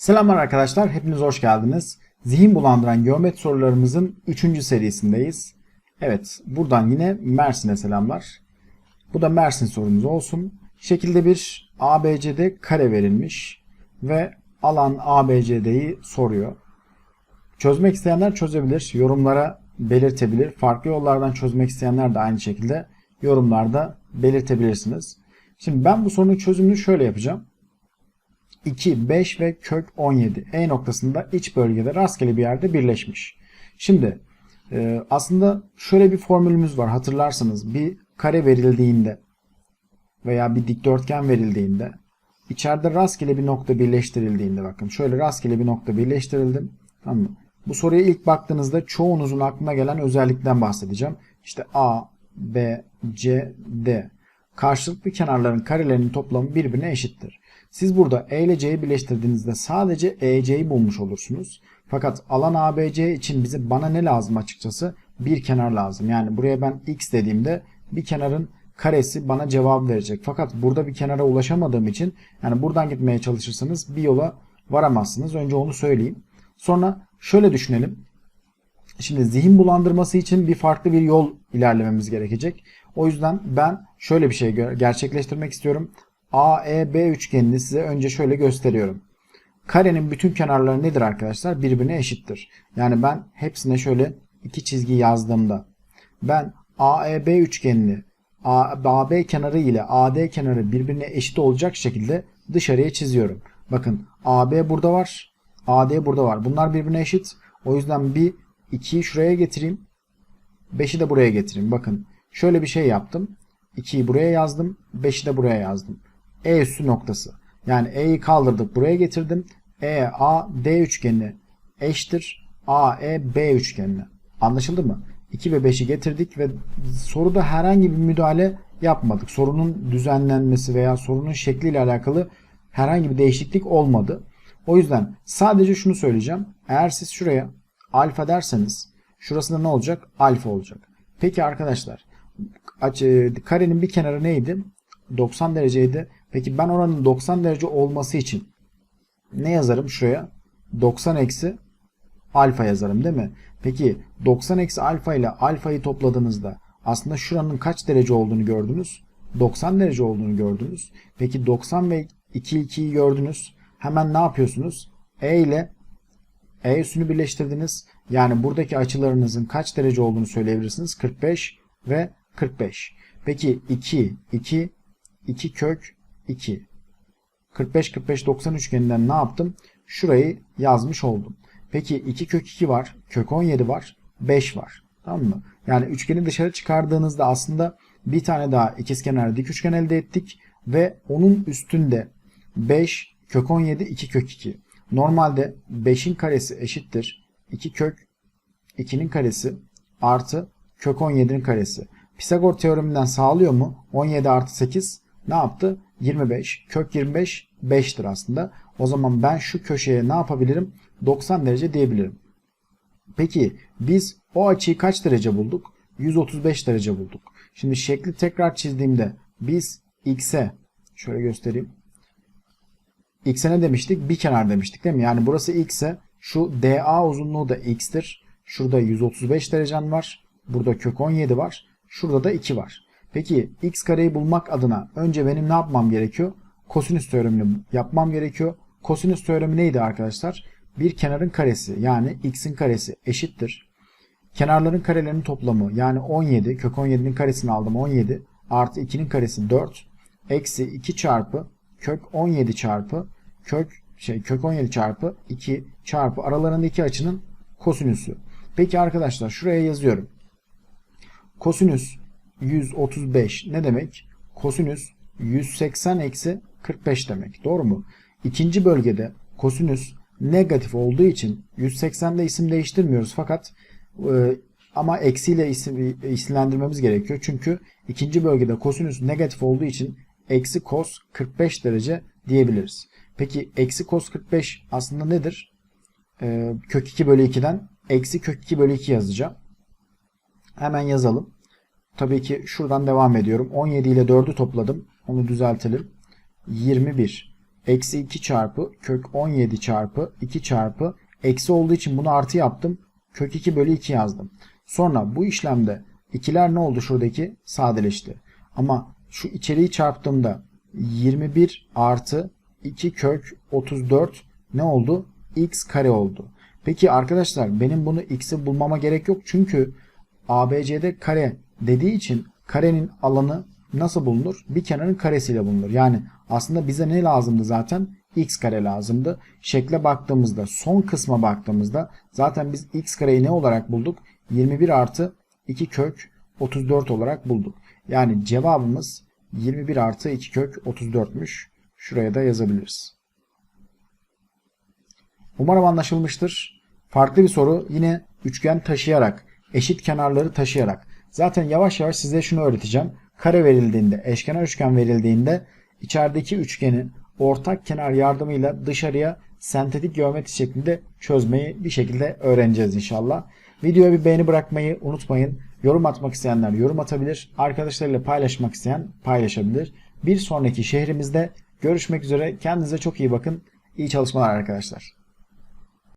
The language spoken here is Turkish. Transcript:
Selamlar arkadaşlar, hepiniz hoş geldiniz. Zihin bulandıran geometri sorularımızın 3. serisindeyiz. Evet, buradan yine Mersin'e selamlar. Bu da Mersin sorumuz olsun. Şekilde bir ABCD kare verilmiş ve alan ABCD'yi soruyor. Çözmek isteyenler çözebilir, yorumlara belirtebilir. Farklı yollardan çözmek isteyenler de aynı şekilde yorumlarda belirtebilirsiniz. Şimdi ben bu sorunun çözümünü şöyle yapacağım. 2, 5 ve kök 17 E noktasında iç bölgede rastgele bir yerde birleşmiş. Şimdi e, aslında şöyle bir formülümüz var hatırlarsanız bir kare verildiğinde veya bir dikdörtgen verildiğinde içeride rastgele bir nokta birleştirildiğinde bakın şöyle rastgele bir nokta birleştirildim. Tamam mı? Bu soruya ilk baktığınızda çoğunuzun aklına gelen özellikten bahsedeceğim. İşte A, B, C, D. Karşılıklı kenarların karelerinin toplamı birbirine eşittir. Siz burada E ile C'yi birleştirdiğinizde sadece EC'yi bulmuş olursunuz. Fakat alan ABC için bize bana ne lazım açıkçası? Bir kenar lazım. Yani buraya ben x dediğimde bir kenarın karesi bana cevap verecek. Fakat burada bir kenara ulaşamadığım için yani buradan gitmeye çalışırsanız bir yola varamazsınız. Önce onu söyleyeyim. Sonra şöyle düşünelim. Şimdi zihin bulandırması için bir farklı bir yol ilerlememiz gerekecek. O yüzden ben şöyle bir şey gerçekleştirmek istiyorum. AEB üçgenini size önce şöyle gösteriyorum. Karenin bütün kenarları nedir arkadaşlar? Birbirine eşittir. Yani ben hepsine şöyle iki çizgi yazdığımda ben AEB üçgenini AB kenarı ile AD kenarı birbirine eşit olacak şekilde dışarıya çiziyorum. Bakın AB burada var. AD burada var. Bunlar birbirine eşit. O yüzden bir 2'yi şuraya getireyim. 5'i de buraya getireyim. Bakın şöyle bir şey yaptım. 2'yi buraya yazdım. 5'i de buraya yazdım. E üssü noktası. Yani E'yi kaldırdık buraya getirdim. E, A, D üçgeni eşittir. A, E, B üçgenine. Anlaşıldı mı? 2 ve 5'i getirdik ve soruda herhangi bir müdahale yapmadık. Sorunun düzenlenmesi veya sorunun şekliyle alakalı herhangi bir değişiklik olmadı. O yüzden sadece şunu söyleyeceğim. Eğer siz şuraya alfa derseniz şurasında ne olacak? Alfa olacak. Peki arkadaşlar karenin bir kenarı neydi? 90 dereceydi. Peki ben oranın 90 derece olması için ne yazarım şuraya? 90 eksi alfa yazarım değil mi? Peki 90 eksi alfa ile alfayı topladığınızda aslında şuranın kaç derece olduğunu gördünüz? 90 derece olduğunu gördünüz. Peki 90 ve 2 2'yi gördünüz. Hemen ne yapıyorsunuz? E ile E üssünü birleştirdiniz. Yani buradaki açılarınızın kaç derece olduğunu söyleyebilirsiniz. 45 ve 45. Peki 2, 2, 2 kök 2. 45 45 90 üçgeninden ne yaptım? Şurayı yazmış oldum. Peki 2 kök 2 var. Kök 17 var. 5 var. Tamam mı? Yani üçgeni dışarı çıkardığınızda aslında bir tane daha ikizkenar dik üçgen elde ettik ve onun üstünde 5 kök 17 2 kök 2. Normalde 5'in karesi eşittir 2 kök 2'nin karesi artı kök 17'nin karesi. Pisagor teoreminden sağlıyor mu? 17 artı 8 ne yaptı? 25. Kök 25 5'tir aslında. O zaman ben şu köşeye ne yapabilirim? 90 derece diyebilirim. Peki biz o açıyı kaç derece bulduk? 135 derece bulduk. Şimdi şekli tekrar çizdiğimde biz x'e şöyle göstereyim. x'e ne demiştik? Bir kenar demiştik değil mi? Yani burası x'e şu DA uzunluğu da x'tir. Şurada 135 derecen var. Burada kök 17 var. Şurada da 2 var. Peki x kareyi bulmak adına önce benim ne yapmam gerekiyor? Kosinüs teoremini yapmam gerekiyor. Kosinüs teoremi neydi arkadaşlar? Bir kenarın karesi yani x'in karesi eşittir. Kenarların karelerinin toplamı yani 17 kök 17'nin karesini aldım 17 artı 2'nin karesi 4 eksi 2 çarpı kök 17 çarpı kök şey kök 17 çarpı 2 çarpı aralarındaki açının kosinüsü. Peki arkadaşlar şuraya yazıyorum. Kosinüs 135 ne demek? Kosinüs 180 eksi 45 demek. Doğru mu? İkinci bölgede kosinüs negatif olduğu için 180'de isim değiştirmiyoruz fakat e, ama eksiyle isim, isimlendirmemiz gerekiyor. Çünkü ikinci bölgede kosinüs negatif olduğu için eksi kos 45 derece diyebiliriz. Peki eksi kos 45 aslında nedir? E, kök 2 bölü 2'den eksi kök 2 bölü 2 yazacağım. Hemen yazalım. Tabii ki şuradan devam ediyorum. 17 ile 4'ü topladım. Onu düzeltelim. 21. eksi 2 çarpı kök 17 çarpı 2 çarpı eksi olduğu için bunu artı yaptım. Kök 2 bölü 2 yazdım. Sonra bu işlemde ikiler ne oldu şuradaki? Sadeleşti. Ama şu içeriği çarptığımda 21 artı 2 kök 34 ne oldu? x kare oldu. Peki arkadaşlar benim bunu x'i bulmama gerek yok. Çünkü ABC'de kare dediği için karenin alanı nasıl bulunur? Bir kenarın karesiyle bulunur. Yani aslında bize ne lazımdı zaten? x kare lazımdı. Şekle baktığımızda son kısma baktığımızda zaten biz x kareyi ne olarak bulduk? 21 artı 2 kök 34 olarak bulduk. Yani cevabımız 21 artı 2 kök 34'müş. Şuraya da yazabiliriz. Umarım anlaşılmıştır. Farklı bir soru yine üçgen taşıyarak, eşit kenarları taşıyarak. Zaten yavaş yavaş size şunu öğreteceğim. Kare verildiğinde, eşkenar üçgen verildiğinde içerideki üçgeni ortak kenar yardımıyla dışarıya sentetik geometri şeklinde çözmeyi bir şekilde öğreneceğiz inşallah. Videoya bir beğeni bırakmayı unutmayın. Yorum atmak isteyenler yorum atabilir. Arkadaşlarıyla paylaşmak isteyen paylaşabilir. Bir sonraki şehrimizde görüşmek üzere. Kendinize çok iyi bakın. İyi çalışmalar arkadaşlar.